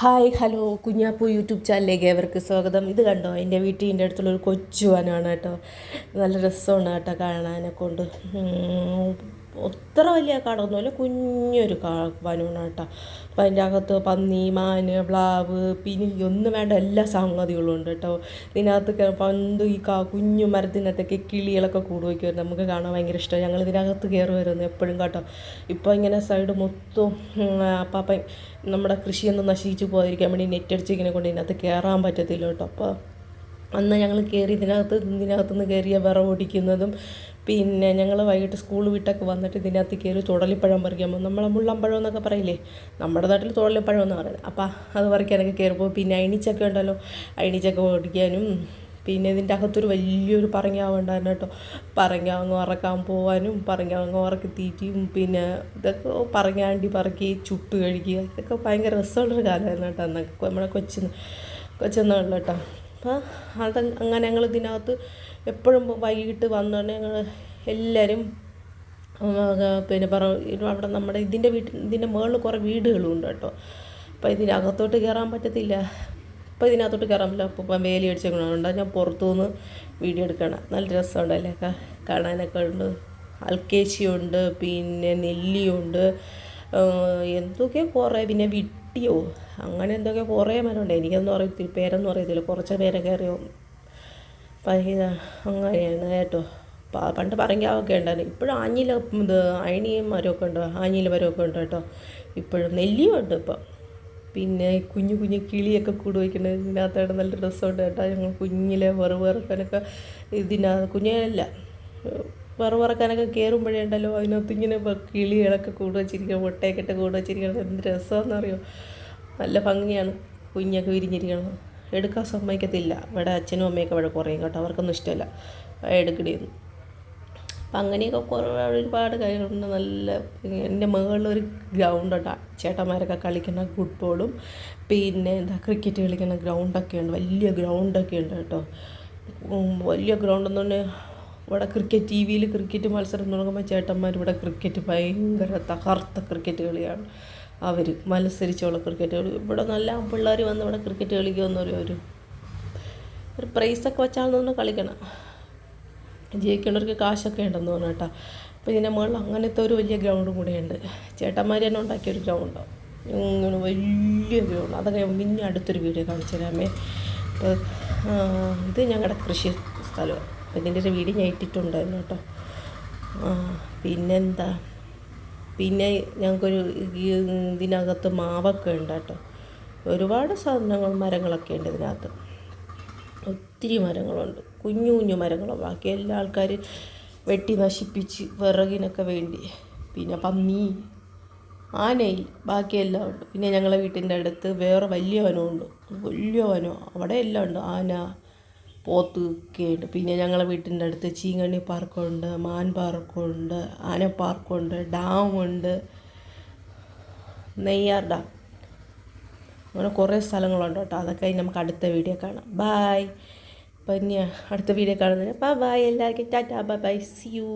Hi hello Kunjappu YouTube ചാനലിലേക്ക് ഏവർക്ക് സ്വാഗതം. ഇത് കണ്ടോ എന്റെ വീട്ടിന്റെ അടുത്തുള്ളൊരു കൊച്ചു വനമാണ് കേട്ടോ. നല്ല രസമാണ് കേട്ടോ കാണാനെ കൊണ്ട്. അത്ര വലിയ കാടൊന്നുമല്ല കുഞ്ഞൊരു വനമാണ് കേട്ടോ. അപ്പം അതിന്റെ അകത്ത് പന്നി മാന് പ്ലാവ് പിന്നെ ഒന്നും വേണ്ട എല്ലാ സംഗതികളും ഉണ്ട് കേട്ടോ. ഇതിനകത്ത് പന്ത് ഈ കാ കുഞ്ഞു മരത്തിനകത്തൊക്കെ കിളികളൊക്കെ കൂടുവയ്ക്കുമായിരുന്നു നമുക്ക് കാണാൻ ഭയങ്കര ഇഷ്ടമാണ്. ഞങ്ങൾ ഇതിനകത്ത് കയറുമായിരുന്നു എപ്പോഴും കേട്ടോ. ഇപ്പോൾ ഇങ്ങനെ സൈഡ് മൊത്തം പാപ്പ നമ്മുടെ കൃഷിയൊന്നും നശിച്ചു പോകാതിരിക്കാൻ വേണ്ടി നെറ്റ് അടിച്ച് ഇങ്ങനെ കൊണ്ട് ഇതിനകത്ത് കയറാൻ പറ്റത്തില്ല കേട്ടോ. അപ്പോൾ അന്ന് ഞങ്ങൾ കയറി ഇതിനകത്ത് ഇതിനകത്ത് നിന്ന് കയറിയ വിറവ് ഒടിക്കുന്നതും പിന്നെ ഞങ്ങൾ വൈകിട്ട് സ്കൂൾ വിട്ടൊക്കെ വന്നിട്ട് ഇതിനകത്ത് കയറി തുടലിപ്പഴം പറിക്കാൻ പോകും നമ്മളെ മുള്ളമ്പഴം എന്നൊക്കെ പറയില്ലേ? നമ്മുടെ നാട്ടിൽ തുടലിപ്പഴം എന്ന് പറയുന്നത്. അപ്പോൾ അത് പറിക്കാനൊക്കെ കയറിപ്പോൾ പിന്നെ അയണിച്ചൊക്കെ ഉണ്ടല്ലോ. അയണിച്ചൊക്കെ ഓടിക്കാനും പിന്നെ ഇതിന്റെ അകത്തൊരു വലിയൊരു പറങ്ങാവ് ഉണ്ടായിരുന്നു കേട്ടോ. പറങ്ങാങ്ങ് ഉറക്കാൻ പോകാനും പറങ്ങാങ്ങ് ഉറക്കി തീറ്റിയും പിന്നെ ഇതൊക്കെ പറങ്ങാണ്ടി പറക്കി ചുട്ട് കഴിക്കുക. ഇതൊക്കെ ഭയങ്കര രസമുള്ളൊരു കാലമായിരുന്നു കേട്ടോ അന്നൊക്കെ. നമ്മുടെ കൊച്ചിന് കൊച്ചെന്നുള്ള കേട്ടോ. അപ്പോൾ അത് അങ്ങനെ ഞങ്ങൾ ഇതിനകത്ത് എപ്പോഴും വൈകിട്ട് വന്നോണ്ട് ഞങ്ങൾ എല്ലാവരും പിന്നെ പറ അവിടെ നമ്മുടെ ഇതിന്റെ വീട്ടിൽ ഇതിന്റെ മുകളിൽ കുറേ വീടുകളും ഉണ്ട് കേട്ടോ. അപ്പോൾ ഇതിനകത്തോട്ട് കയറാൻ പറ്റത്തില്ല. അപ്പോൾ ഇതിനകത്തോട്ട് കയറാൻ പറ്റില്ല അപ്പോൾ ഇപ്പം വേലി അടിച്ചേക്കണോണ്ട് ഞാൻ പുറത്തുനിന്ന് വീഡിയോ എടുക്കണം. നല്ല രസമുണ്ടല്ലേ കാണാനൊക്കെ ഉണ്ട്. അൽക്കേശിയുണ്ട് പിന്നെ നെല്ലിയുണ്ട്. എന്തൊക്കെ കുറേ പിന്നെ വിട്ടിയോ? അങ്ങനെ എന്തൊക്കെ കുറേ മരമുണ്ട്. എനിക്കൊന്നും അറിയത്തില്ല. പേരൊന്നും അറിയത്തില്ല. കുറച്ച് പേരൊക്കെ അറിയാം? പൈത അങ്ങനെയാണ് കേട്ടോ. പണ്ട് പറങ്കാവൊക്കെ ഉണ്ടായിരുന്നു. ഇപ്പോഴും ആഞ്ഞില ഇത് അയണിയും മരമൊക്കെ ഉണ്ട്. ആഞ്ഞില മരമൊക്കെ ഉണ്ട് കേട്ടോ. ഇപ്പോഴും നെല്ലിയും ഉണ്ട് ഇപ്പം. പിന്നെ കുഞ്ഞു കുഞ്ഞു കിളിയൊക്കെ കൂട് വയ്ക്കുന്നത് ഇതിനകത്തായിട്ട് നല്ല രസമുണ്ട് കേട്ടോ. ഞങ്ങൾ കുഞ്ഞിലെ വെറുവിറക്കാനൊക്കെ ഇതിനകത്ത് കുഞ്ഞല്ല വെറുവിറക്കാനൊക്കെ കയറുമ്പോഴേ ഉണ്ടല്ലോ അതിനകത്ത് ഇങ്ങനെ കിളികളൊക്കെ കൂട് വച്ചിരിക്കുക മുട്ടയൊക്കെ ഇട്ട് കൂട് വച്ചിരിക്കണം. എന്ത് രസമാണെന്നറിയോ? നല്ല ഭംഗിയാണ് കുഞ്ഞൊക്കെ വിരിഞ്ഞിരിക്കണം എടുക്കാൻ സമ്മതിക്കത്തില്ല. ഇവിടെ അച്ഛനും അമ്മയൊക്കെ ഇവിടെ കുറയും കേട്ടോ. അവർക്കൊന്നും ഇഷ്ടമല്ല. എടുക്കടിയൊന്നും അപ്പം അങ്ങനെയൊക്കെ കുറേ ഒരുപാട് കാര്യങ്ങളുണ്ട്. നല്ല എന്റെ മുകളിലൊരു ഒരു ഗ്രൗണ്ട് ചേട്ടന്മാരൊക്കെ കളിക്കുന്ന ഫുട്ബോളും പിന്നെ എന്താ ക്രിക്കറ്റ് കളിക്കുന്ന ഗ്രൗണ്ടൊക്കെ ഉണ്ട് വലിയ ഗ്രൗണ്ടൊക്കെ ഉണ്ട് കേട്ടോ വലിയ ഗ്രൗണ്ട് എന്ന് പറഞ്ഞാൽ ഇവിടെ ക്രിക്കറ്റ് ടി വിയിൽ ക്രിക്കറ്റ് മത്സരം തുടങ്ങുമ്പോൾ ചേട്ടന്മാർ ഇവിടെ ക്രിക്കറ്റ് ഭയങ്കര തകർത്ത ക്രിക്കറ്റ് കളിയാണ്. അവർ മത്സരിച്ചുള്ള ക്രിക്കറ്റ് കളി. ഇവിടെ നല്ല പിള്ളേർ വന്ന് ഇവിടെ ക്രിക്കറ്റ് കളിക്കുമെന്നൊരു ഒരു ഒരു പ്രൈസൊക്കെ വെച്ചാൽ നിന്ന് കളിക്കണം. ജയിക്കേണ്ടവർക്ക് കാശൊക്കെ ഉണ്ടെന്ന് പറഞ്ഞു കേട്ടോ. അപ്പോൾ ഇതിന്റെ മുകളിൽ അങ്ങനത്തെ ഒരു വലിയ ഗ്രൗണ്ടും കൂടെ ഉണ്ട്. ചേട്ടന്മാർ തന്നെ ഉണ്ടാക്കിയ ഒരു ഗ്രൗണ്ടാണ് ഇങ്ങനെ വലിയ ഗ്രൗണ്ട് അതൊക്കെ പിന്നെ അടുത്തൊരു വീഡിയോ കാണിച്ചു തരാമേ. അപ്പോൾ ഇത് ഞങ്ങളുടെ കൃഷി സ്ഥലമാണ് അപ്പോൾ ഇതിന്റെ ഒരു വീഡിയോ ഞാൻ ഇട്ടിട്ടുണ്ടായിരുന്നു കേട്ടോ. പിന്നെന്താ? പിന്നെ ഞങ്ങൾക്കൊരു ഇതിനകത്ത് മാവൊക്കെ ഉണ്ട് കേട്ടോ. ഒരുപാട് സാധനങ്ങൾ മരങ്ങളൊക്കെ ഉണ്ട് ഇതിനകത്ത്. ഒത്തിരി മരങ്ങളുണ്ട്. കുഞ്ഞു കുഞ്ഞു മരങ്ങളും ബാക്കി എല്ലാ ആൾക്കാർ വെട്ടി നശിപ്പിച്ച് വിറകിനൊക്കെ വേണ്ടി. പിന്നെ പന്നി ആനയിൽ ബാക്കിയെല്ലാം ഉണ്ട്. പിന്നെ ഞങ്ങളെ വീട്ടിന്റെ അടുത്ത് വേറെ വലിയ വനമുണ്ട് വലിയ വനം. അവിടെ എല്ലാം ഉണ്ട്. ആന പോത്ത് ഒക്കെ ഉണ്ട്. പിന്നെ ഞങ്ങളെ വീട്ടിന്റെ അടുത്ത് ചീങ്കണ്ണി പാർക്കുണ്ട് മാൻ പാർക്കുണ്ട് ആന പാർക്കുണ്ട് ഡാമുണ്ട് നെയ്യാർ ഡാം. അങ്ങനെ കുറേ സ്ഥലങ്ങളുണ്ട് കേട്ടോ. അതൊക്കെ നമുക്ക് അടുത്ത വീഡിയോ കാണാം. ബായ് അപ്പം ഇനി അടുത്ത വീഡിയോ കാണുന്നതിന്. ബൈ ബൈ എല്ലാവർക്കും. Tata bye bye see you